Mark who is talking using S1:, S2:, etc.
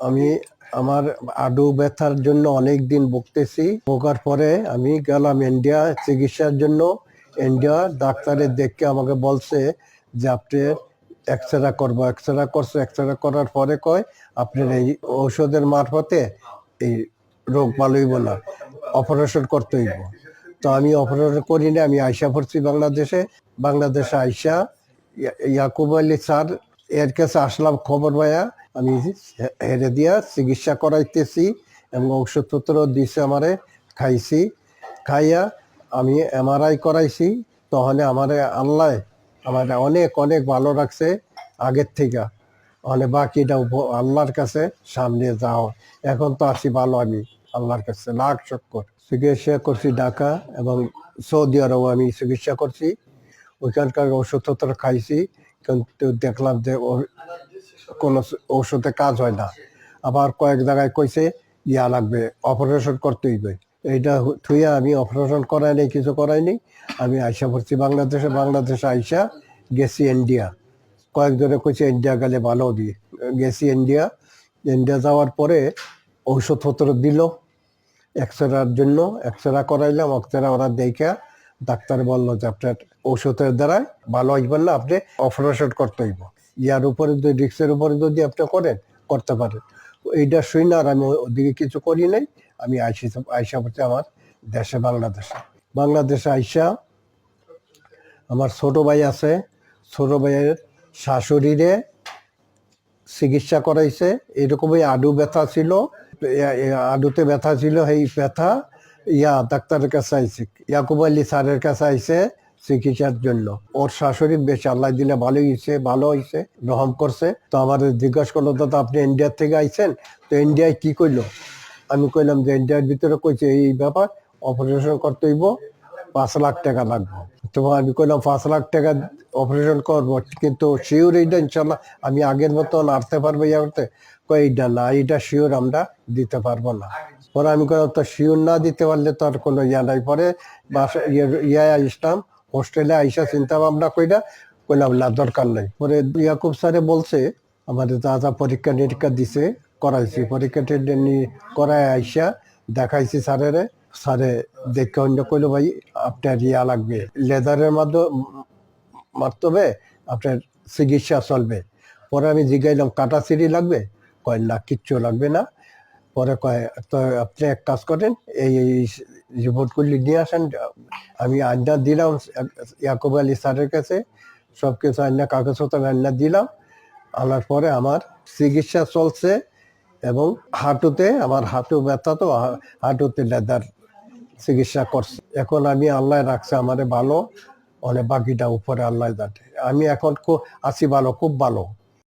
S1: আমি আমার আডু ব্যথার জন্য অনেক দিন ভুগতেছি। ভোগার পরে আমি গেলাম ইন্ডিয়া চিকিৎসার জন্য। ইন্ডিয়া ডাক্তারের দেখে আমাকে বলছে যে, আপনি এক্সরে করব। এক্সরে করছে এক্সরে করার পরে কয়, আপনার এই ঔষধের মারফতে এই রোগ ভালো হইব না অপারেশন করতে হইব। তো আমি অপারেশন করি না আমি আইসা পড়ছি বাংলাদেশে। বাংলাদেশে ইয়া- ইয়াকুব আলী স্যার এর কাছে আসলাম খবর পাইয়া। আমি হেরে দিয়া চিকিৎসা করাইতেছি এবং ওষুধপত্র দিছে আমারে, খাইছি। খাইয়া আমি এমআরআই করাইছি তখন আমারে আল্লাহ আমার অনেক অনেক ভালো রাখছে আগের থেকে মানে বাকিটা আল্লাহর কাছে সামনে যাও। এখন তো আসি ভালো আমি, আল্লাহর কাছে। লাখ চক্কর চিকিৎসা করছি ঢাকা এবং সৌদি আরব আমি চিকিৎসা করছি। ওইখানকার ওষুধপত্র খাইছি। কিন্তু দেখলাম যে কোনো ঔষধে কাজ হয় না। আবার কয়েক জায়গায় কইছে, ইয়া লাগবে অপারেশন করতে হইবে এইটা থুইয়া আমি অপারেশন করাই নাই, কিছু করাই নাই। আমি আইসা পড়ছি বাংলাদেশে বাংলাদেশে আইসা গেছি ইন্ডিয়া কয়েকজনে কইছে ইন্ডিয়া গেলে ভালো হবে গেছি ইন্ডিয়া ইন্ডিয়া যাওয়ার পরে ঔষধপত্র দিল এক্সরার জন্য এক্সরা করাইলাম এক্সরা ওরা দেখা ডাক্তার বলল যে, আপনার ঔষধের দ্বারা ভালো হইবেন না, আপনি অপারেশন করতে হইব। ইয়ার উপরে যদি, রিক্সের উপরে যদি আপনি করেন, করতে পারেন। এইটা শুই না আর আমি ওদিকে কিছু করি নাই। আমি আইসি, আইসা পড়ছি আমার দেশে, বাংলাদেশে। বাংলাদেশে আইসা আমার ছোট ভাই আছে। ছোট ভাইয়ের শাশুড়িরে চিকিৎসা করাইছে। এরকমই আডু ব্যথা ছিল। আডুতে ব্যথা ছিল এই ব্যথা ইয়া ডাক্তারের কাছে আইছে, ইয়াকুব আলী স্যারের কাছে আইছে। চিকিৎসার জন্য। ওর শাশুড়ি বেশ আল্লাহ দিলে ভালো হয়েছে ভালো হয়েছে রহম করছে। তো আমার জিজ্ঞাসা করল, দাদা, আপনি ইন্ডিয়া থেকে আইছেন? তো ইন্ডিয়ায় কি কইলো? আমি কইলাম যে ইন্ডিয়ার ভিতরে কইছে এই ব্যাপার অপারেশন করতে হইব, পাঁচ লাখ টাকা লাগবে। তো আমি কইলাম, পাঁচ লাখ টাকা অপারেশন করব, কিন্তু শিওর এইটা ইনশাল্লাহ আমি আগের মতো নাড়তে পারব ইয়া করতে এইটা না এইটা শিওর আমরা দিতে পারব না। পরে আমি কইলাম, তো শিওর না দিতে পারলে তো আর কোনো ইয়া নাই। পরে বাসা ইয়ে- ইয়া ইসলাম হোস্টেলে আইসা চিন্তা ভাবনা কইরা কইলাম, না, দরকার নাই। পরে ইয়াকুব স্যারে বলছে, আমাদের যা যা পরীক্ষা নিরীক্ষা দিছে, করাইছি। পরীক্ষা করায় আইসা দেখাইছি স্যারেরে। স্যারে দেখে অন্য কইলো, ভাই, আপনার ইয়া লাগবে লেদারের মাধ্যমে মাধ্যমে আপনার চিকিৎসা চলবে। পরে আমি জিজ্ঞাইলাম কাটা সিঁড়ি লাগবে? কয়, না, কিচ্ছু লাগবে না। পরে কয়, তো আপনি এক কাজ করেন, এই রিপোর্টগুলি নিয়ে আসেন, আমি আড্ডা দিলাম ইয়াকুব আলী স্যারের কাছে সব কিছু আন্না কাগজপত্র আন্না দিলাম, আনার পরে আমার চিকিৎসা চলছে এবং হাঁটুতে, আমার হাঁটু ব্যথা তো, হাঁটুতে লেদার চিকিৎসা করছে। এখন আমি আল্লাহ রাখছে, আমারে ভালো, অনেক বাকিটা উপরে আল্লাহ জানে। আমি এখন খুব আছি ভালো, খুব ভালো।